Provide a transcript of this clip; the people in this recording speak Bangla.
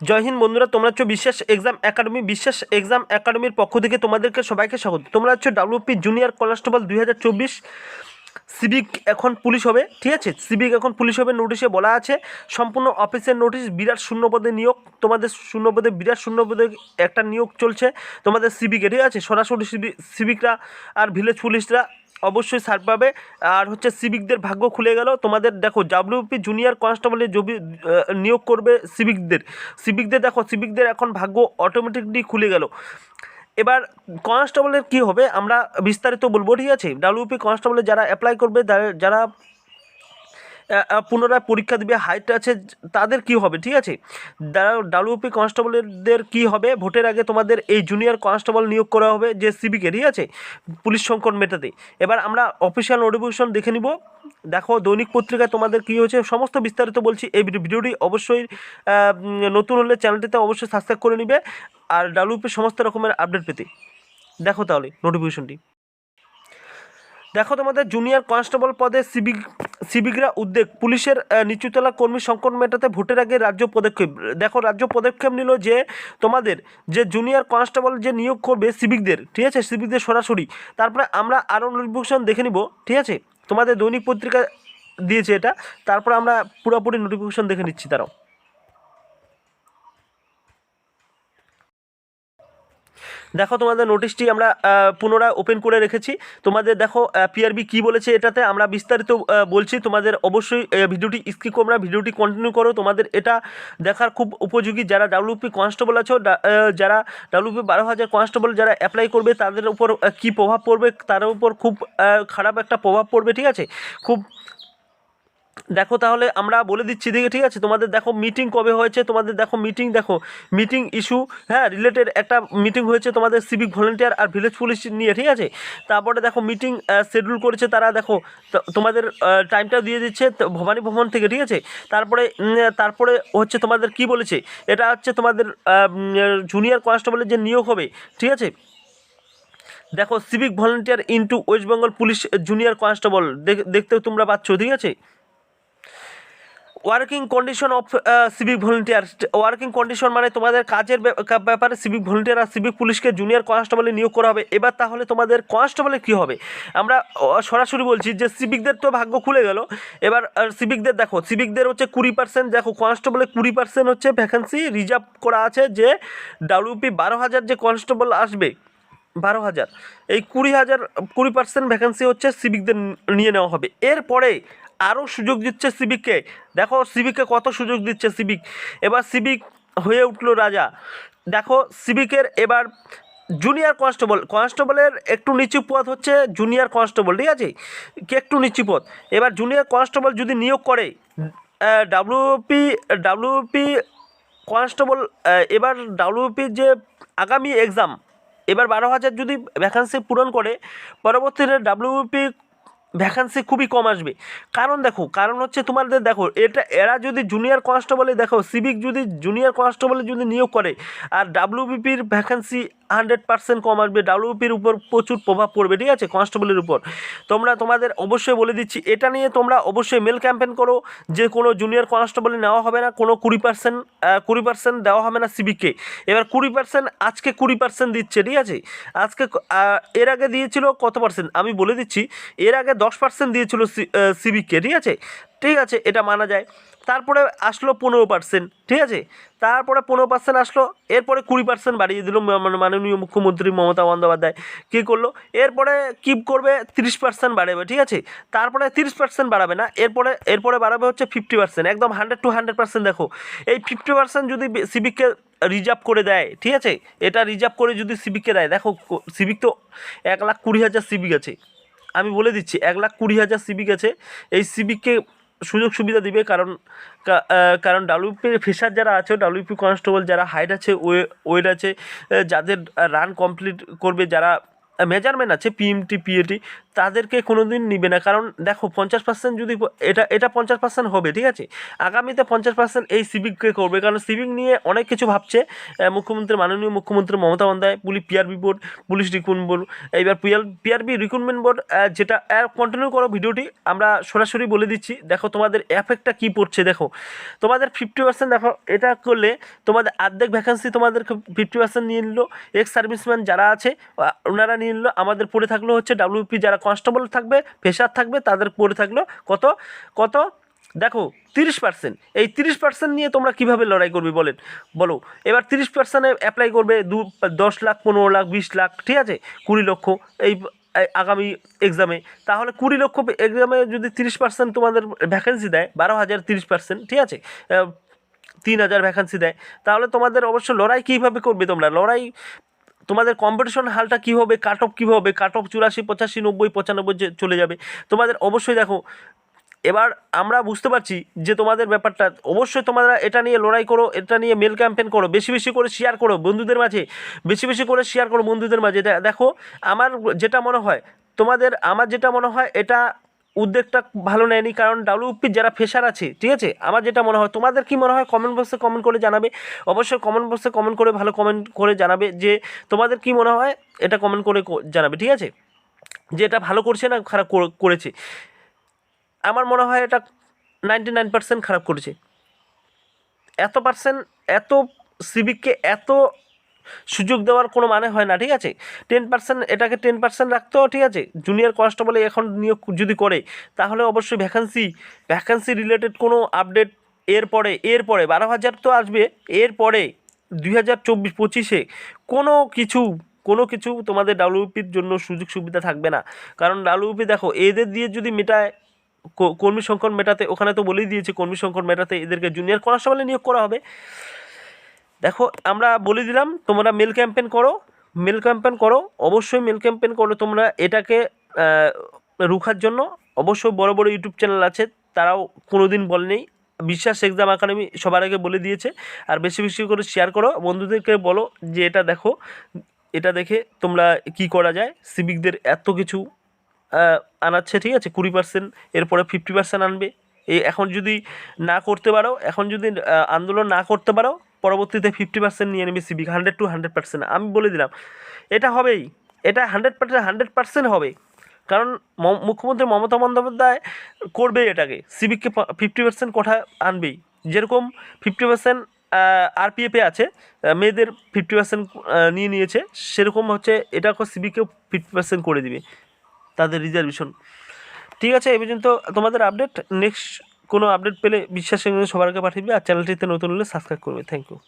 জয় হিন্দ, বন্ধুরা, তোমরা হচ্ছে বিশ্বাস এক্সাম একাডেমি বিশ্বাস এক্সাম একাডেমির পক্ষ থেকে তোমাদেরকে সবাইকে স্বাগত। তোমরা হচ্ছে ডাব্লিউপি জুনিয়র কনস্টেবল দুই হাজার চব্বিশ সিভিক এখন পুলিশ হবে, ঠিক আছে? সিভিক এখন পুলিশ হবে নোটিশে বলা আছে। সম্পূর্ণ অফিসের নোটিশ বিরাট শূন্যপদে নিয়োগ, তোমাদের শূন্যপদে বিরাট শূন্যপদে একটা নিয়োগ চলছে তোমাদের সিভিকে ঠিক আছে? সরাসরি সিভিক সিভিকরা আর ভিলেজ পুলিশরা অবশ্যই ছাড় পাবে। আর হচ্ছে সিভিকদের ভাগ্য খুলে গেল। তোমাদের দেখো ডাব্লিউপি জুনিয়র কনস্টেবলে নিয়োগ করবে সিভিকদের সিভিকদের দেখো সিভিকদের এখন ভাগ্য অটোমেটিকলি খুলে গেল। এবার কনস্টেবলের কি হবে? আমরা বিস্তারিত বলব, ঠিক আছে? ডাব্লিউপি কনস্টেবলে যারা অ্যাপ্লাই করবে যারা- পুনরায় পরীক্ষা দিবে হাইট আছে, তাদের কি হবে, ঠিক আছে? ডাব্লিউপি কনস্টেবলদের কি হবে? ভোটের আগে তোমাদের এই জুনিয়র কনস্টেবল নিয়োগ করা হবে, যে সিবিকে ঠিক আছে? পুলিশ সংকট মেটাতে। এবার আমরা অফিসিয়াল নোটিফিকেশন দেখে নিব। দেখো, দৈনিক পত্রিকায় তোমাদের কী হয়েছে? সমস্ত বিস্তারিত বলছি। এই ভিডিওটি অবশ্যই নতুন হলে চ্যানেলটিতে অবশ্যই সাবস্ক্রাইব করে নিবে আর ডাব্লিউপি সমস্ত রকমের আপডেট পেতে। দেখো তাহলে নোটিফিকেশনটি দেখো তোমাদের জুনিয়র কনস্টেবল পদে সিভিক সিভিকরা উদ্যোগ পুলিশের নিচুতলা কর্মী সংকট মেটাতে ভোটের আগে রাজ্য পদক্ষেপ। দেখো, রাজ্য পদক্ষেপ নিল যে তোমাদের, যে জুনিয়র কনস্টেবল যে নিয়োগ করবে সিভিকদের, ঠিক আছে? সিভিকদের সরাসরি। তারপরে আমরা আরও নোটিফিকেশন দেখে নিব, ঠিক আছে? তোমাদের দৈনিক পত্রিকা দিয়েছে এটা। তারপরে আমরা পুরোপুরি নোটিফিকেশন দেখে নিচ্ছি তারাও দেখো তোমাদের নোটিশটি আমরা পুনরায় ওপেন করে রেখেছি। তোমাদের দেখো পিআরবি কি বলেছে এটাতে, আমরা বিস্তারিত বলছি। তোমাদের অবশ্যই ভিডিওটি স্কিপ তোমরা ভিডিওটি কন্টিনিউ করো। তোমাদের এটা দেখার খুব উপযোগী। যারা ডাব্লিউপি কনস্টেবল আছো যারা ডাব্লিউপি বারো হাজার কনস্টেবল যারা অ্যাপ্লাই করবে, তাদের উপর কী প্রভাব পড়বে, তার উপর খুব খারাপ একটা প্রভাব পড়বে, ঠিক আছে? খুব দেখো তাহলে আমরা বলে দিচ্ছি দিকে ঠিক আছে? তোমাদের দেখো মিটিং কবে হয়েছে? তোমাদের দেখো মিটিং দেখো মিটিং ইস্যু হ্যাঁ রিলেটেড একটা মিটিং হয়েছে তোমাদের সিভিক ভলেন্টিয়ার আর ভিলেজ পুলিশ নিয়ে, ঠিক আছে? তারপরে দেখো মিটিং শিডিউল করেছে তারা, দেখো তোমাদের টাইমটা দিয়ে দিচ্ছে ভবানী ভবন থেকে, ঠিক আছে? তারপরে তারপরে হচ্ছে তোমাদের কি বলেছে? এটা হচ্ছে তোমাদের জুনিয়র কনস্টেবলের যে নিয়োগ হবে, ঠিক আছে? দেখো civic volunteer into West Bengal police junior constable দেখতে তোমরা পাচ্ছ, ঠিক আছে? Working condition of civic volunteer working condition মানে তোমাদের কাজের ব্যাপারে সিভিক ভলেন্টিয়ার আর সিভিক পুলিশকে জুনিয়র কনস্টেবলে নিয়োগ করা হবে। এবার তাহলে তোমাদের কনস্টেবলে কী হবে? আমরা সরাসরি বলছি যে সিভিকদের তো ভাগ্য খুলে গেল। এবার সিভিকদের দেখো সিভিকদের হচ্ছে কুড়ি পার্সেন্ট দেখো কনস্টেবলে কুড়ি পার্সেন্ট হচ্ছে ভ্যাকেন্সি রিজার্ভ করা আছে যে ডাব্লিউপি বারো হাজার যে কনস্টেবল আসবে, বারো হাজার। এই কুড়ি হাজার, কুড়ি পার্সেন্ট ভ্যাকেন্সি হচ্ছে সিভিকদের নিয়ে নেওয়া হবে। এরপরে আরও সুযোগ দিচ্ছে সিভিককে দেখো সিভিককে কত সুযোগ দিচ্ছে সিভিক এবার সিভিক হয়ে উঠল রাজা। দেখো সিভিকের এবার জুনিয়র কনস্টেবল কনস্টেবলের একটু নিচু পদ হচ্ছে জুনিয়র কনস্টেবল ঠিক আছে? কি একটু নিচু পদ? এবার জুনিয়র কনস্টেবল যদি নিয়োগ করে ডাব্লিউপি ডাব্লিউপি কনস্টেবল এবার ডাব্লিউপির যে আগামী এক্সাম এবার বারো হাজার যদি ভ্যাকান্সি পূরণ করে, পরবর্তীতে ডাব্লিউপি ভ্যাকান্সি খুবই কম আসবে। কারণ দেখো, কারণ হচ্ছে তোমাদের দেখো, এটা, এরা যদি জুনিয়র কনস্টেবলে দেখো সিভিক যদি জুনিয়র কনস্টেবলে যদি নিয়োগ করে, আর ডাব্লিউবিপির ভ্যাকান্সি হান্ড্রেড পার্সেন্ট কম আসবে। ডাব্লিউপির উপর প্রচুর প্রভাব পড়বে, ঠিক আছে? কনস্টেবলের উপর। তোমরা, তোমাদের অবশ্যই বলে দিচ্ছি, এটা নিয়ে তোমরা অবশ্যই মেল ক্যাম্পেন করো। যে কোনো জুনিয়র কনস্টেবলে নেওয়া হবে না, কোনো কুড়ি পার্সেন্ট কুড়ি পার্সেন্ট দেওয়া হবে না সিভিককে এবার কুড়ি পার্সেন্ট আজকে কুড়ি পার্সেন্ট দিচ্ছে, ঠিক আছে? আজকে এর আগে দিয়েছিল কত পার্সেন্ট আমি বলে দিচ্ছি, এর আগে দশ পার্সেন্ট দিয়েছিল সিভিককে ঠিক আছে? ঠিক আছে, এটা মানা যায়। তারপরে আসলো পনেরো পার্সেন্ট ঠিক আছে? তারপরে পনেরো পার্সেন্ট আসলো, এরপরে কুড়ি পার্সেন্ট বাড়িয়ে দিল মানে মাননীয় মুখ্যমন্ত্রী মমতা বন্দ্যোপাধ্যায়। কী করল? এরপরে কী করবে তিরিশ পার্সেন্ট বাড়াবে, ঠিক আছে? তারপরে তিরিশ পার্সেন্ট বাড়াবে না, এরপরে এরপরে বাড়াবে হচ্ছে ফিফটি পার্সেন্ট একদম হান্ড্রেড টু হান্ড্রেড পার্সেন্ট দেখো। এই ফিফটি পার্সেন্ট যদি সিভিককে রিজার্ভ করে দেয়, ঠিক আছে? এটা রিজার্ভ করে যদি সিভিককে দেয়, দেখো সিভিক তো এক লাখ কুড়ি হাজার সিভিক আছে। আমি বলে দিচ্ছি, এক লাখ কুড়ি হাজার সিভিক আছে। এই সিভিককে সুযোগ সুবিধা দিবে, কারণ কারণ ডাব্লিউপি ফেসার যারা আছে, ডাব্লিউপি কনস্টেবল যারা হাইট আছে, ওয়ে, ওয়েট আছে যাদের রান কমপ্লিট করবে, যারা মেজারমেন্ট আছে পিএমটি পিএটি তাদেরকে কোনো দিন নিবে না। কারণ দেখো, পঞ্চাশ পার্সেন্ট যদি এটা এটা পঞ্চাশ পার্সেন্ট হবে, ঠিক আছে? আগামীতে পঞ্চাশ পার্সেন্ট এই সিভিককে করবে। কারণ সিভিক নিয়ে অনেক কিছু ভাবছে। মুখ্যমন্ত্রী, মাননীয় মুখ্যমন্ত্রী Mamata Bandyopadhyay police PRB board police recruitment board এইবার পিআর পিআরবি রিক্রুটমেন্ট বোর্ড যেটা কন্টিনিউ করো ভিডিওটি। আমরা সরাসরি বলে দিচ্ছি, দেখো তোমাদের এফেক্টটা কী পড়ছে, দেখো। তোমাদের ফিফটি পার্সেন্ট দেখো, এটা করলে তোমাদের অর্ধেক ভ্যাকেন্সি তোমাদের ফিফটি পার্সেন্ট নিয়ে নিল। এক্স সার্ভিসম্যান যারা আছে ওনারা নিয়ে নিল। আমাদের পড়ে থাকল হচ্ছে ডাব্লিউপি যারা কনস্টেবল থাকবে, ফেসার থাকবে, তাদের পড়ে থাকল কত? কত? দেখো, তিরিশ পার্সেন্ট এই তিরিশ পার্সেন্ট নিয়ে তোমরা কীভাবে লড়াই করবে বলেন? বলো। এবার তিরিশ পার্সেন্টে অ্যাপ্লাই করবে দু, দশ লাখ, পনেরো লাখ, বিশ লাখ, ঠিক আছে? কুড়ি লক্ষ এই আগামী এক্সামে তাহলে কুড়ি লক্ষ এক্সামে যদি তিরিশ পার্সেন্ট তোমাদের ভ্যাকেন্সি দেয়, বারো হাজার তিরিশ পার্সেন্ট ঠিক আছে? তিন হাজার ভ্যাকেন্সি দেয়। তাহলে তোমাদের অবশ্য লড়াই কীভাবে করবে তোমরা? লড়াই তোমাদের কম্পিটিশন হালটা কী হবে? কাট অফ কী হবে? কাট অফ চুরাশি, পঁচাশি, নব্বই, পঁচানব্বই চলে যাবে। তোমাদের অবশ্যই দেখো, এবার আমরা বুঝতে পারছি যে তোমাদের ব্যাপারটা। অবশ্যই তোমরা এটা নিয়ে লড়াই করো, এটা নিয়ে মেল ক্যাম্পেন করো, বেশি বেশি করে শেয়ার করো বন্ধুদের মাঝে। বেশি বেশি করে শেয়ার করো বন্ধুদের মাঝে। দেখো, আমার যেটা মনে হয়, তোমাদের, আমার যেটা মনে হয়, এটা উদ্যোগটা ভালো নেয়নি, কারণ ডাব্লিউপির যারা ফেসার আছে, ঠিক আছে? আমার যেটা মনে হয়, তোমাদের কি মনে হয়? কমেন্ট বক্সে কমেন্ট করে জানাবে। অবশ্যই কমেন্ট বক্সে কমেন্ট করে ভালো কমেন্ট করে জানাবে যে তোমাদের কি মনে হয়? এটা কমেন্ট করে জানাবে, ঠিক আছে? যে এটা ভালো করছে না খারাপ করেছে? আমার মনে হয় এটা নাইনটি নাইন পার্সেন্ট খারাপ করেছে। এত পার্সেন্ট এত সিভিককে এত সুযোগ দেওয়ার কোনো মানে হয় না, ঠিক আছে? টেন পার্সেন্ট এটাকে টেন পার্সেন্ট রাখতেও ঠিক আছে। জুনিয়র কনস্টেবলে এখন নিয়োগ যদি করে, তাহলে অবশ্যই ভ্যাকান্সি ভ্যাকান্সি রিলেটেড কোনো আপডেট এরপরে এরপরে বারো হাজার তো আসবে এরপরে দুই হাজার চব্বিশ পঁচিশে কোনো কিছু কোনো কিছু তোমাদের ডাব্লিউপির জন্য সুযোগ সুবিধা থাকবে না। কারণ ডাব্লিউপি দেখো, এদের দিয়ে যদি মেটায় কর্মী সংকট মেটাতে, ওখানে তো বলেই দিয়েছে কর্মী সংকট মেটাতে এদেরকে জুনিয়র কনস্টেবলে নিয়োগ করা হবে। দেখো, আমরা বলে দিলাম, তোমরা মেল ক্যাম্পেন করো। মেল ক্যাম্পেন করো, অবশ্যই মেল ক্যাম্পেন করো তোমরা এটাকে রুখার জন্য। অবশ্যই বড় বড় ইউটিউব চ্যানেল আছে, তারাও কোনো দিন বলেনি। বিশ্বাস এক্সাম একাডেমি সবার আগে বলে দিয়েছে। আর বেশি বেশি করে শেয়ার করো। বন্ধুদেরকে বলো যে এটা দেখো, এটা দেখে তোমরা কি করা যায়। সিভিকদের এত কিছু আনাচ্ছে, ঠিক আছে? কুড়ি পার্সেন্ট এরপরে ফিফটি পার্সেন্ট আনবে। এই এখন যদি না করতে পারো, এখন যদি আন্দোলন না করতে পারো পরবর্তীতে ফিফটি পার্সেন্ট নিয়ে নেবে civic hundred to hundred percent আমি বলে দিলাম, এটা হবেই। এটা হান্ড্রেড পার্সেন্ট হান্ড্রেড পার্সেন্ট হবে। কারণ মুখ্যমন্ত্রী মমতা বন্দ্যোপাধ্যায় করবেই এটাকে। সিভিককে ফিফটি পার্সেন্ট কোঠা আনবেই। যেরকম ফিফটি পার্সেন্ট আরপিএফে আছে মেয়েদের ফিফটি পার্সেন্ট নিয়ে নিয়েছে, সেরকম হচ্ছে এটাকে সিভিকেও ফিফটি পার্সেন্ট করে দিবে। তাদের রিজার্ভেশন ঠিক আছে, এ পর্যন্ত তোমাদের আপডেট নেক্সট কোনো আপডেট পেলে বিশ্বাসের সবার আগে পাঠিয়ে আর চ্যানেলটিতে নতুন হলে সাবস্ক্রাইব করবে। Thank you